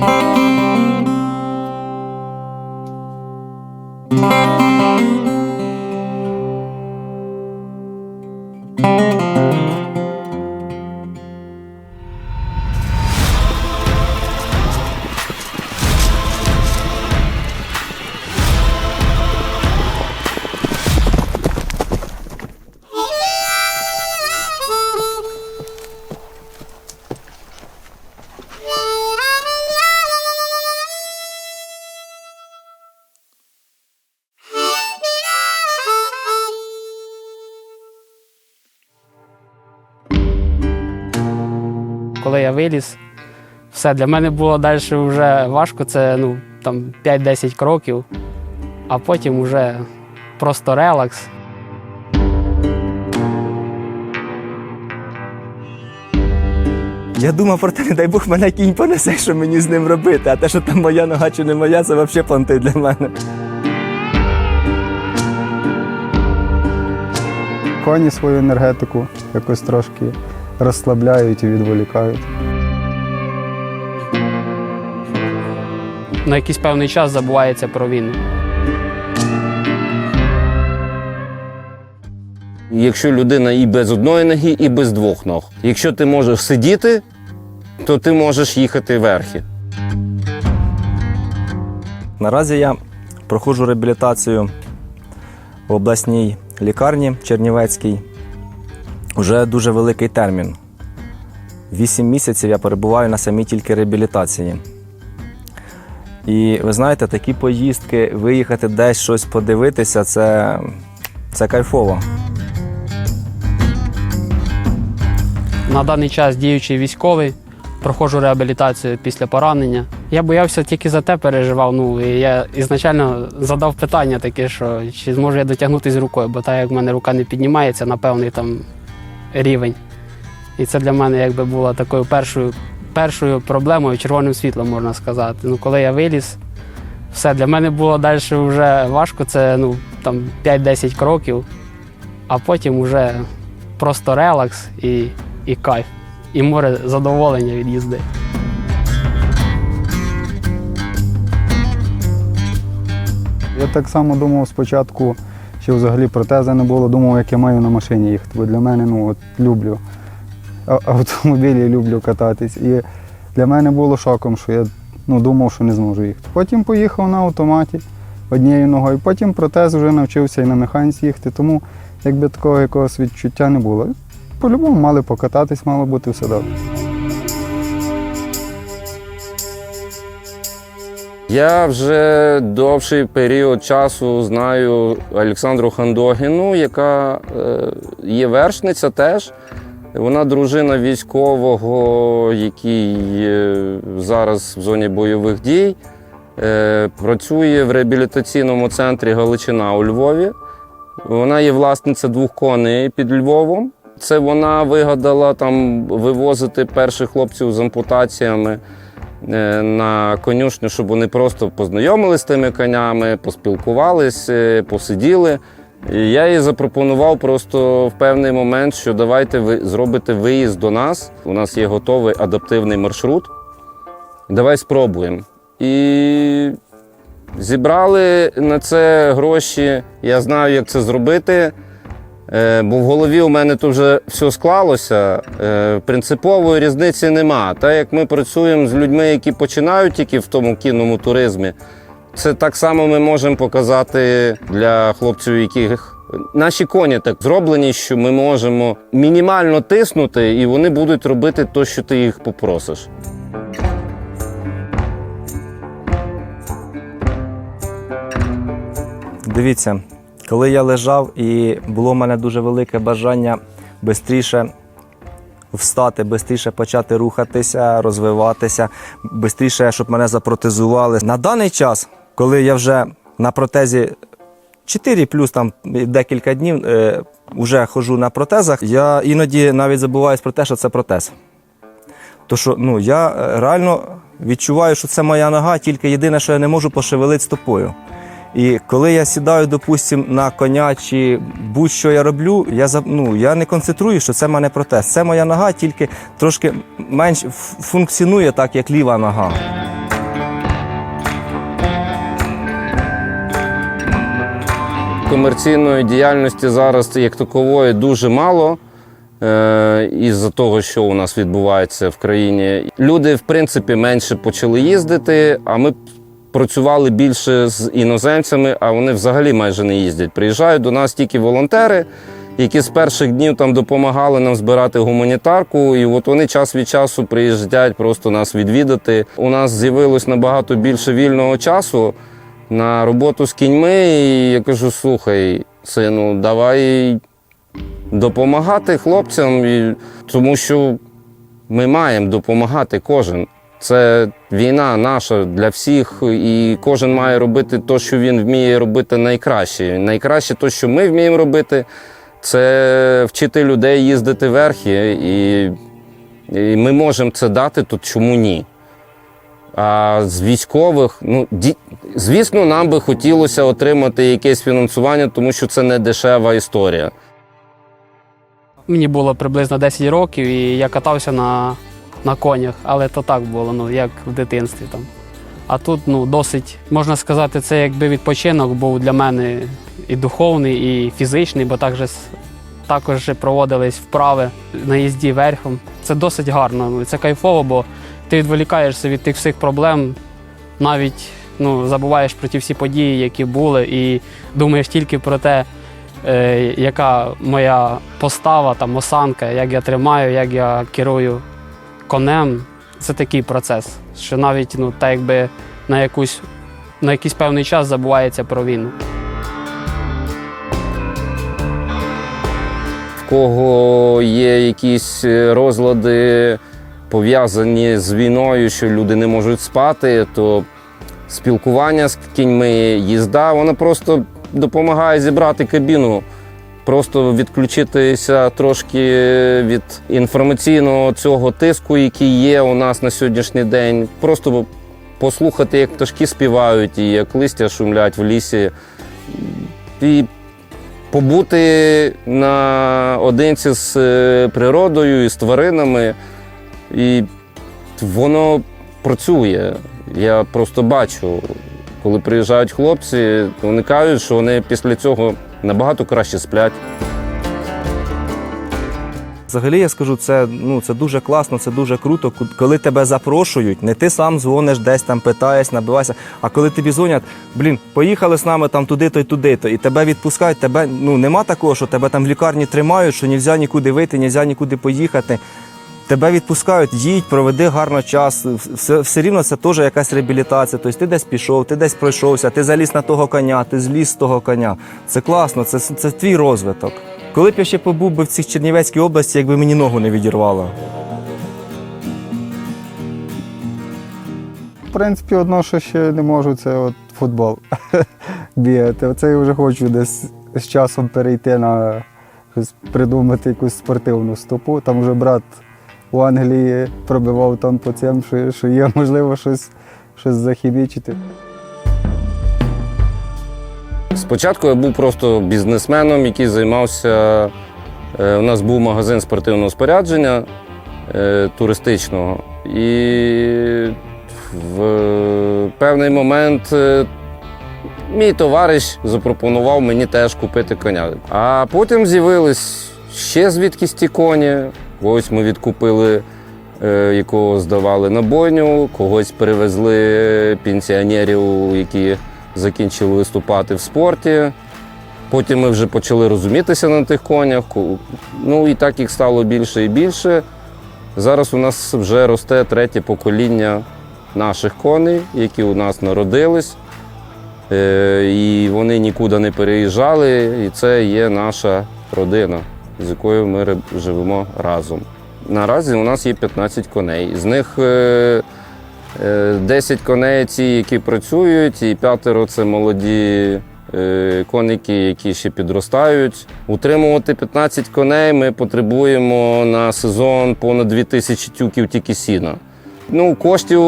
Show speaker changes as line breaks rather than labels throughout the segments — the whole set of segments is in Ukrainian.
Bye. Коли я виліз, все для мене було далі вже важко. Це ну, там 5-10 кроків, а потім вже просто релакс.
Я думав про те, не дай Бог мене кінь понесе, що мені з ним робити. А те, що там моя нога чи не моя, це взагалі понти для мене.
Коні свою енергетику якось трошки розслабляють і відволікають.
На якийсь певний час забувається про війну.
Якщо людина і без одної ноги, і без двох ног. Якщо ти можеш сидіти, то ти можеш їхати верхи.
Наразі я проходжу реабілітацію в обласній лікарні Чернівецькій. Уже дуже великий термін. Вісім місяців я перебуваю на самій тільки реабілітації. І ви знаєте, такі поїздки, виїхати десь щось подивитися, це, це кайфово.
На даний час діючий військовий, проходжу реабілітацію після поранення. Я боявся тільки за те переживав. Ну і я ізначально задав питання таке, що чи зможу я дотягнутися рукою, бо так як в мене рука не піднімається на певний там рівень. І це для мене якби було такою першою, першою проблемою, червоним світлом, можна сказати. Ну, коли я виліз, все для мене було далі вже важко. Це ну, там 5-10 кроків, а потім вже просто релакс і, і кайф, і море задоволення від їзди.
Я так само думав спочатку, що взагалі протези не було, думав, як я маю на машині їхати. Бо для мене ну, от, люблю автомобілі, люблю кататись. І для мене було шоком, що я ну, думав, що не зможу їхати. Потім поїхав на автоматі однією ногою, потім протез вже навчився і на механіці їхати, тому якби такого якогось відчуття не було. По-любому мали покататись, мало бути все добре.
Я вже довший період часу знаю Олександру Хандогіну, яка е, є вершниця теж. Вона дружина військового, який е, зараз в зоні бойових дій. Е, працює в реабілітаційному центрі Галичина у Львові. Вона є власниця двох коней під Львовом. Це вона вигадала там вивозити перших хлопців з ампутаціями на конюшню, щоб вони просто познайомилися з тими конями, поспілкувалися, посиділи. І я їй запропонував просто в певний момент, що давайте ви зробите виїзд до нас. У нас є готовий адаптивний маршрут. Давай спробуємо. І зібрали на це гроші. Я знаю, як це зробити. Е, Бо в голові у мене тут вже все склалося. Е, Принципової різниці нема. Так як ми працюємо з людьми, які починають тільки в тому кінному туризмі, це так само ми можемо показати для хлопців, яких наші коні так зроблені, що ми можемо мінімально тиснути, і вони будуть робити те, що ти їх попросиш.
Дивіться, коли я лежав і було в мене дуже велике бажання швидше встати, швидше почати рухатися, розвиватися, швидше, щоб мене запротезували. На даний час, коли я вже на протезі 4 плюс там декілька днів е, вже ходжу на протезах, я іноді навіть забуваюсь про те, що це протез. То що ну, я е, реально відчуваю, що це моя нога, тільки єдине, що я не можу пошевелити стопою. І коли я сідаю, допустим, на коня чи будь-що я роблю, я ну, я не концентрую, що це в мене протез. Це моя нога, тільки трошки менш функціонує так, як ліва нога.
Комерційної діяльності зараз як такової дуже мало. Е, із-за того, що у нас відбувається в країні, люди в принципі менше почали їздити. А ми працювали більше з іноземцями, а вони взагалі майже не їздять. Приїжджають до нас тільки волонтери, які з перших днів там допомагали нам збирати гуманітарку. І от вони час від часу приїжджають просто нас відвідати. У нас з'явилось набагато більше вільного часу на роботу з кіньми. І я кажу: слухай, сину, давай допомагати хлопцям, тому що ми маємо допомагати кожен. Це війна наша для всіх, і кожен має робити те, що він вміє робити найкраще. Найкраще те, що ми вміємо робити, це вчити людей їздити верхи, і, і ми можемо це дати, то чому ні? А з військових, ну ді... звісно, нам би хотілося отримати якесь фінансування, тому що це не дешева історія.
Мені було приблизно 10 років, і я катався на, на конях, але то так було, ну як в дитинстві там. А тут ну, досить, можна сказати, це якби відпочинок був для мене і духовний, і фізичний, бо також, також проводились вправи на їзді верхом. Це досить гарно. ну, Це кайфово, бо ти відволікаєшся від тих всіх проблем, навіть ну, забуваєш про ті всі події, які були, і думаєш тільки про те, е, яка моя постава, там, осанка, як я тримаю, як я керую конем. Це такий процес, що навіть ну, так якби на, якусь, на якийсь певний час забувається про війну.
В кого є якісь е, розлади пов'язані з війною, що люди не можуть спати, то спілкування з кіньми, їзда, вона просто допомагає зібрати кабіну, просто відключитися трошки від інформаційного цього тиску, який є у нас на сьогоднішній день. Просто послухати, як пташки співають і як листя шумлять в лісі. І побути наодинці з е, природою і з тваринами. І воно працює. Я просто бачу, коли приїжджають хлопці, вони кажуть, що вони після цього набагато краще сплять.
Взагалі я скажу, це, ну, це дуже класно, це дуже круто, коли тебе запрошують, не ти сам дзвониш десь там, питаєш, набиваєшся, а коли тобі дзвонять, блін, поїхали з нами там туди-то і туди-то, і тебе відпускають, тебе ну, нема такого, що тебе там в лікарні тримають, що нельзя нікуди вийти, нельзя нікуди поїхати. Тебе відпускають, їдь, проведи гарно час. Все, все рівно це теж якась реабілітація. Тобто ти десь пішов, ти десь пройшовся, ти заліз на того коня, ти зліз з того коня. Це класно, це, це твій розвиток. Коли б я ще побув би в цій Чернівецькій області, якби мені ногу не відірвало.
В принципі, одно, що ще не можу, це от футбол бігати. Оце я вже хочу десь з часом перейти на придумати якусь спортивну стопу. Там вже брат у Англії пробивав там по цим, що, що є можливо щось, щось захімічити.
Спочатку я був просто бізнесменом, який займався. е, У нас був магазин спортивного спорядження е, туристичного. І в певний момент е, мій товариш запропонував мені теж купити коня. А потім з'явились ще звідкись ті коні. Когось ми відкупили, е, якого здавали на бойню, когось перевезли пенсіонерів, які закінчили виступати в спорті. Потім ми вже почали розумітися на тих конях. Ну і так їх стало більше і більше. Зараз у нас вже росте третє покоління наших коней, які у нас народились. Е, І вони нікуди не переїжджали. І це є наша родина, з якою ми живемо разом. Наразі у нас є 15 коней. З них е, Е, 10 коней ці, які працюють, і п'ятеро це молоді е, коники, які ще підростають. Утримувати 15 коней ми потребуємо на сезон понад 2000 тюків тільки сіна. Ну, коштів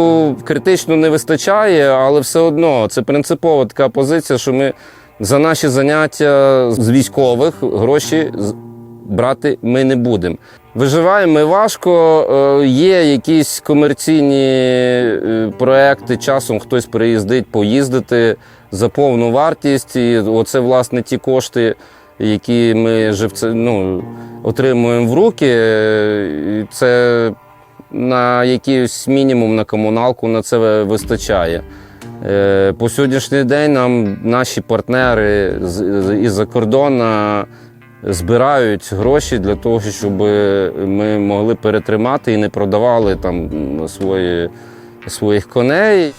критично не вистачає, але все одно це принципова така позиція, що ми за наші заняття з військових гроші брати ми не будемо. Виживаємо ми важко, е, є якісь комерційні е, проекти, часом хтось приїздить поїздити за повну вартість. І оце, власне, ті кошти, які ми живце, ну, отримуємо в руки. е, Це на якийсь мінімум на комуналку на це вистачає. По сьогоднішній день нам наші партнери із-за кордону збирають гроші для того, щоб ми могли перетримати і не продавали там свої, своїх коней.